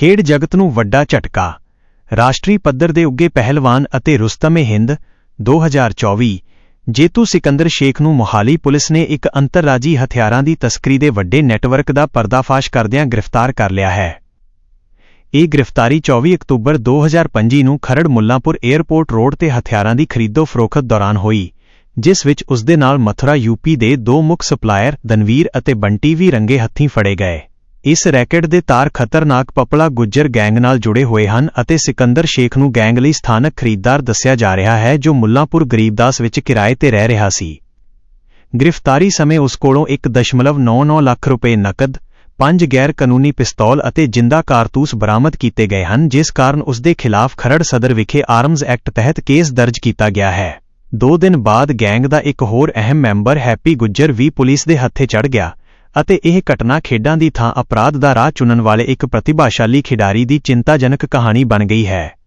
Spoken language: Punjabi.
ਖੇਡ ਜਗਤ ਨੂੰ ਵੱਡਾ ਝਟਕਾ। ਰਾਸ਼ਟਰੀ ਪੱਧਰ ਦੇ ਉੱਗੇ ਪਹਿਲਵਾਨ ਅਤੇ ਰੁਸਤਮ-ਏ-ਹਿੰਦ 2024 ਜੇਤੂ ਸਿਕੰਦਰ ਸ਼ੇਖ ਨੂੰ ਮੋਹਾਲੀ ਪੁਲਿਸ ਨੇ ਇੱਕ ਅੰਤਰਰਾਜੀ ਹਥਿਆਰਾਂ ਦੀ ਤਸਕਰੀ ਦੇ ਵੱਡੇ ਨੈਟਵਰਕ ਦਾ ਪਰਦਾਫਾਸ਼ ਕਰਦਿਆਂ ਗ੍ਰਿਫਤਾਰ ਕਰ ਲਿਆ ਹੈ। ਇਹ ਗ੍ਰਿਫਤਾਰੀ 24 ਅਕਤੂਬਰ 2025 ਨੂੰ ਖਰੜ ਮੁੱਲਾਂਪੁਰ 에ਅਰਪੋਰਟ ਰੋਡ ਤੇ ਹਥਿਆਰਾਂ ਦੀ ਖਰੀਦੋ ਫਰੋਖਤ ਦੌਰਾਨ ਹੋਈ, ਜਿਸ ਵਿੱਚ ਉਸ ਦੇ ਨਾਲ ਮਥੁਰਾ ਯੂਪੀ ਦੇ ਦੋ ਮੁੱਖ ਸਪਲਾਇਰ, ਦਨਵੀਰ ਅਤੇ ਬੰਟੀ ਵੀ ਰੰਗੇ ਹੱਥੀਂ ਫੜੇ ਗਏ। ਇਸ ਰੈਕੇਟ ਦੇ ਤਾਰ ਖਤਰਨਾਕ ਪਪਲਾ ਗੁੱਜਰ ਗੈਂਗ ਨਾਲ ਜੁੜੇ ਹੋਏ ਹਨ ਅਤੇ ਸਿਕੰਦਰ ਸ਼ੇਖ ਨੂੰ ਗੈਂਗ ਲਈ ਸਥਾਨਕ ਖਰੀਦਦਾਰ ਦੱਸਿਆ ਜਾ ਰਿਹਾ ਹੈ ਜੋ ਮੁੱਲਾਂਪੁਰ ਗਰੀਬਦਾਸ ਵਿੱਚ ਕਿਰਾਏ ਤੇ ਰਹਿ ਰਿਹਾ ਸੀ। ਗ੍ਰਿਫਤਾਰੀ ਸਮੇਂ ਉਸ ਕੋਲੋਂ 1.99 ਲੱਖ ਰੁਪਏ ਨਕਦ, ਪੰਜ ਗੈਰ ਕਾਨੂੰਨੀ ਪਿਸਤੌਲ ਅਤੇ ਜਿੰਦਾ ਕਾਰਤੂਸ ਬਰਾਮਦ ਕੀਤੇ ਗਏ ਹਨ, ਜਿਸ ਕਾਰਨ ਉਸ ਦੇ ਖਿਲਾਫ ਖਰੜ ਸਦਰ ਵਿਖੇ ਆਰਮਜ਼ ਐਕਟ ਤਹਿਤ ਕੇਸ ਦਰਜ ਕੀਤਾ ਗਿਆ ਹੈ। ਦੋ ਦਿਨ ਬਾਅਦ ਗੈਂਗ ਦਾ ਇੱਕ ਹੋਰ ਅਹਿਮ ਮੈਂਬਰ ਹੈਪੀ ਗੁੱਜਰ ਵੀ ਪੁਲਿਸ ਦੇ ਹੱਥੇ ਚੜ ਗਿਆ। ਅਤੇ ਇਹ ਘਟਨਾ ਖੇਡਾਂ ਦੀ ਥਾਂ ਅਪਰਾਧ ਦਾ ਰਾਹ ਚੁਣਨ ਵਾਲੇ ਇੱਕ ਪ੍ਰਤਿਭਾਸ਼ਾਲੀ ਖਿਡਾਰੀ ਦੀ ਚਿੰਤਾਜਨਕ ਕਹਾਣੀ ਬਣ ਗਈ ਹੈ।